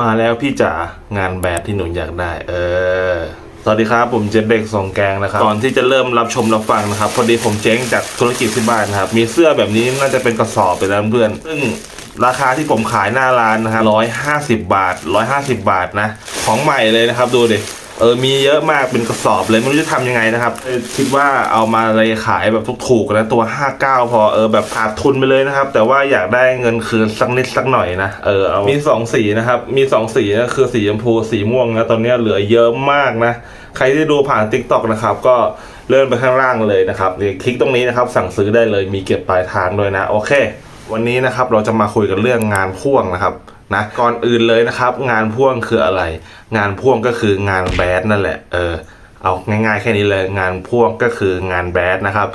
มาแล้วพี่จ๋างานแบบที่หนูอยากได้ เออ สวัสดีครับ ผมเจเบกสองแกงนะครับ ก่อนที่จะเริ่มรับชมรับฟังนะครับ พอดีผมเจ๊งจากธุรกิจที่บ้านนะครับ มีเสื้อแบบนี้น่าจะเป็นกระสอบไปแล้วเพื่อน ซึ่งราคาที่ผมขายหน้าร้านนะครับร้อยห้าสิบบาทร้อยห้าสิบบาทนะ ของใหม่เลยนะครับ ดูดิ เออมีเยอะมากเป็นกระสอบเลยไม่รู้จะทำยังไงนะครับเออคิดว่าเอามาเลยขายแบบถูกๆนะตัว 59 พอเออแบบขาดทุนไปเลยนะครับ แต่ว่าอยากได้เงินคืนสักนิดสักหน่อยนะเออเอามีสองสีนะครับ มีสองสีนะคือสีชมพูสีม่วงนะตอนนี้เหลือเยอะมากนะ ใครที่ดูผ่าน t ิ k t o k นะครับ ก็เลื่อนไปข้างล่างเลยนะครับคลิกตรงนี้นะครับสั่งซื้อได้เลยมีเก็บปลายทางด้วยนะ โอเค วันนี้นะครับเราจะมาคุยกันเรื่องงานพ่วงนะครับ นะก่อนอื่นเลยนะครับ งานพ่วงคืออะไร งานพ่วงก็คืองานแบดนั่นแหละเออเอาง่ายๆแค่นี้เลยงานพ่วงก็คืองานแบดนะครับ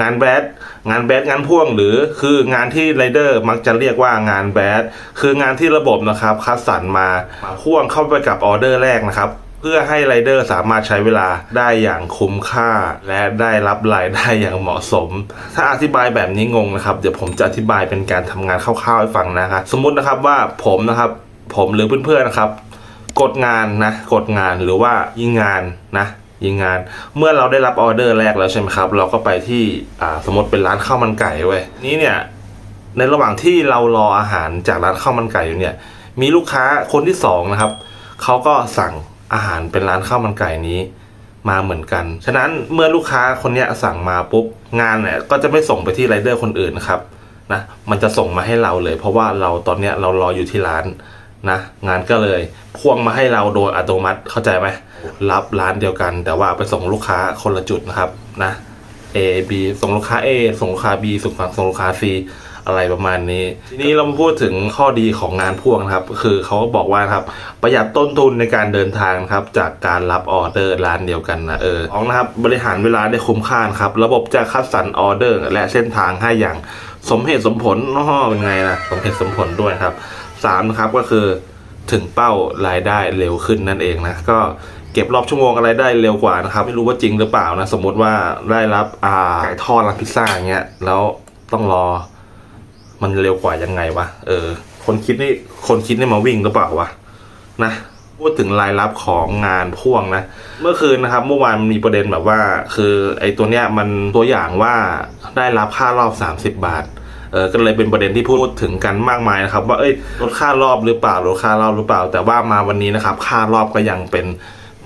งานแบดงานแบดงานพ่วงหรือคืองานที่ไรเดอร์มักจะเรียกว่างานแบดคืองานที่ระบบนะครับคัดสรรมาพ่วงเข้าไปกับออเดอร์แรกนะครับเพื่อให้ไรเดอร์สามารถใช้เวลาได้อย่างคุ้มค่า และได้รับรายได้อย่างเหมาะสม ถ้าอธิบายแบบนี้งงนะครับ เดี๋ยวผมจะอธิบายเป็นการทำงานคร่าวๆให้ฟังนะครับสมมุตินะครับว่าผมนะครับผมหรือเพื่อนๆนะครับ กดงานนะกดงานหรือว่ายิงงานนะยิงงาน เมื่อเราได้รับออเดอร์แรกแล้วใช่ไหมครับ เราก็ไปที่สมมติเป็นร้านข้าวมันไก่เว้ยนี้เนี่ยในระหว่างที่เรารออาหารจากร้านข้าวมันไก่อยู่เนี่ย มีลูกค้าคนที่สองนะครับเขาก็สั่ง อาหารเป็นร้านข้าวมันไก่นี้มาเหมือนกัน ฉะนั้นเมื่อลูกค้าคนนี้สั่งมาปุ๊บงานเนี่ยก็จะไม่ส่งไปที่ไรเดอร์คนอื่นนะครับนะมันจะส่งมาให้เราเลย เพราะว่าเราตอนเนี้ยเรารออยู่ที่ร้านนะงานก็เลยพ่วงมาให้เราโดยอัตโนมัติเข้าใจไหมรับร้านเดียวกัน แต่ว่าไปส่งลูกค้าคนละจุดนะครับนะ A B ส่งลูกค้า A ส่งลูกค้า B ส่งส่งลูกค้า C อะไรประมาณนี้ ทีนี้เรามาพูดถึงข้อดีของงานพ่วงนะครับ ก็คือเขาก็บอกว่าครับประหยัดต้นทุนในการเดินทางครับ จากการรับออเดอร์ร้านเดียวกันนะเออสองนะครับบริหารเวลาได้คุ้มค่าครับ ระบบจะคัดสรรออเดอร์ และเส้นทางให้อย่างสมเหตุสมผลน้อเป็นไงนะสมเหตุสมผลด้วยครับสามนะครับก็คือถึงเป้ารายได้เร็วขึ้นนั่นเองนะก็เก็บรอบชั่วโมงอะไรได้เร็วกว่านะครับ ไม่รู้ว่าจริงหรือเปล่านะ สมมติว่าได้รับอ่าไก่ทอดร้านพิซซ่าอย่างเงี้ยแล้วต้องรอ มันเร็วกว่ายังไงวะ เออ คนคิดนี่ คนคิดนี่มาวิ่งหรือเปล่าวะ นะ พูดถึงรายรับของงานพ่วงนะ เมื่อคืนนะครับ เมื่อวานมันมีประเด็นแบบว่า คือไอ้ตัวเนี้ยมันตัวอย่างว่าได้รับค่ารอบ 30 บาท เออ ก็เลยเป็นประเด็นที่พูดถึงกันมากมายนะครับ ว่าเอ้ยลดค่ารอบหรือเปล่าลดค่ารอบหรือเปล่า แต่ว่ามาวันนี้นะครับ ค่ารอบก็ยังเป็น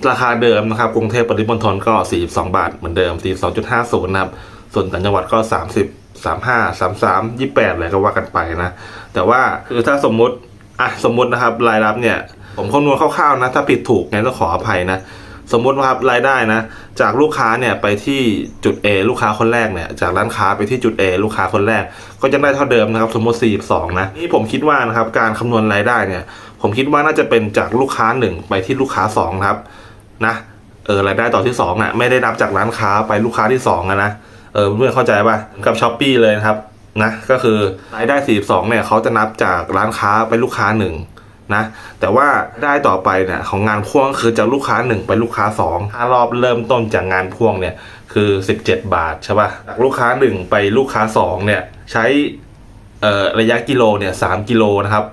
ราคาเดิมนะครับ กรุงเทพปริมณฑลก็ 42 บาทเหมือนเดิม 42.50 นะครับ ส่วนต่างจังหวัดก็ 30 35 33 28อะไรก็ว่ากันไปนะ แต่ว่าคือถ้าสมมุติอะสมมุตินะครับรายรับเนี่ย ผมคำนวณคร่าวๆนะ ถ้าผิดถูกงั้นต้องขออภัยนะ สมมุติว่าครับรายได้นะ จากลูกค้าเนี่ยไปที่จุด A ลูกค้าคนแรกเนี่ย จากร้านค้าไปที่จุด A ลูกค้าคนแรก ก็ยังได้เท่าเดิมนะครับ สมมติ 42 นะ นี่ผมคิดว่านะครับการคำนวณรายได้เนี่ย ผมคิดว่าน่าจะเป็นจากลูกค้า 1 ไปที่ลูกค้า2นะครับนะเออรายได้ต่อที่2อะไม่ได้นับจากร้านค้าไปลูกค้าที่2อะนะ เออเพื่อนเข้าใจป่ะกับช้อปปีเลยนะครับนะก็คือรายได้ 42เนี่ยเขาจะนับจากร้านค้าไปลูกค้า1นะแต่ว่าได้ต่อไปเนี่ยของงานพ่วงคือจากลูกค้า 1 ไปลูกค้า2ถ้ารอบเริ่มต้นจากงานพ่วงเนี่ยคือ 17 บาทใช่ป่ะจากลูกค้า 1 ไปลูกค้า2เนี่ยใช้ระยะกิโลเนี่ย3กิโลนะครับ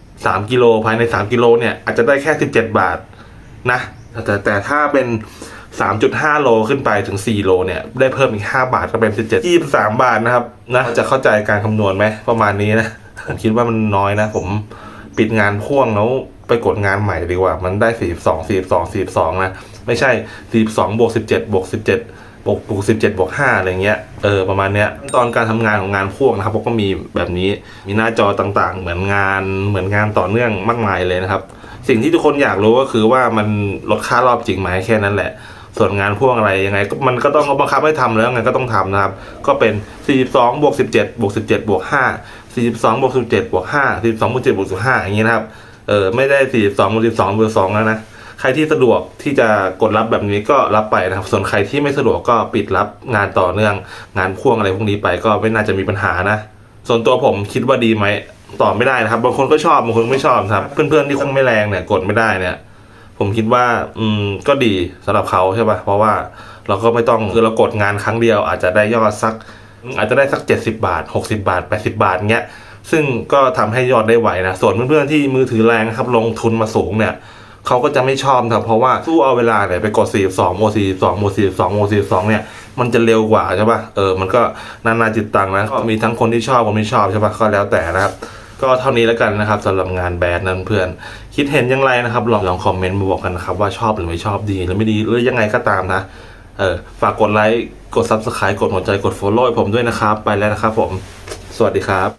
3กิโลภายใน 3 กิโลเนี่ยอาจจะได้แค่ 17 บาทนะแต่แต่ถ้าเป็น 3.5 โลขึ้นไปถึง 4 โลเนี่ย ได้เพิ่มอีก 5 บาทก็เป็น 17 23 บาทนะครับนะจะเข้าใจการคำนวณไหมประมาณนี้นะ ผมคิดว่ามันน้อยนะ ผมปิดงานพ่วงแล้วไปกดงานใหม่ดีกว่า มันได้ 42 42 42 นะ ไม่ใช่ 42บวก17บวก17บวกบวก17บวก5อะไรเงี้ย เออ ประมาณเนี้ยขั้นตอนการทำงานของงานพ่วงนะครับผมก็มีแบบนี้ มีหน้าจอต่างๆ เหมือนงาน เหมือนงานต่อเนื่องมากมายเลยนะครับ สิ่งที่ทุกคนอยากรู้ก็คือว่ามันลดค่ารอบจริงไหมแค่นั้นแหละ ส่วนงานพ่วงอะไรยังไงก็มันก็ต้องเขาบังคับให้ทำแล้วไงก็ต้องทำนะครับ ก็เป็น 42บวก17บวก17บวก5 42บวก17บวก5 42บวก7บวก15อย่างนี้นะครับเออไม่ได้ 42บวก12บวก2แล้วนะใครที่สะดวกที่จะกดรับแบบนี้ก็รับไปนะครับ ส่วนใครที่ไม่สะดวกก็ปิดรับงานต่อเนื่อง งานพ่วงอะไรพวกนี้ไปก็ไม่น่าจะมีปัญหานะ ส่วนตัวผมคิดว่าดีไหมตอบไม่ได้นะครับ บางคนก็ชอบบางคนไม่ชอบครับ เพื่อนๆที่คงไม่แรงเนี่ยกดไม่ได้เนี่ย ผมคิดว่า อืมก็ดีสำหรับเขาใช่ปะเพราะว่าเราก็ไม่ต้องคือเรากดงานครั้งเดียว อาจจะได้ยอดสัก อาจจะได้สัก 70 บาท 60 บาท 80 บาทเงี้ยซึ่งก็ทำให้ยอดได้ไหวนะส่วนเพื่อนๆที่มือถือแรงนะครับลงทุนมาสูงเนี่ยเขาก็จะไม่ชอบครับเพราะว่าสู้เอาเวลาเนี่ยไปกด 42โม42โม42โม42เนี่ยมันจะเร็วกว่าใช่ปะเออมันก็นานาจิตตังนะก็มีทั้งคนที่ชอบคนไม่ชอบใช่ปะก็แล้วแต่นะครับก็เท่านี้แล้วกันนะครับสำหรับงานแบดนั้นเพื่อน คิดเห็นอยังไงนะครับ ลองลองคอมเมนต์มาบอกกันนะครับ ว่าชอบหรือไม่ชอบดีหรือไม่ดีหรือยังไงก็ตามนะ เออฝากกดไลค์ กด subscribe กดหัวใจกด follow ผมด้วยนะครับ ไปแล้วนะครับผม สวัสดีครับ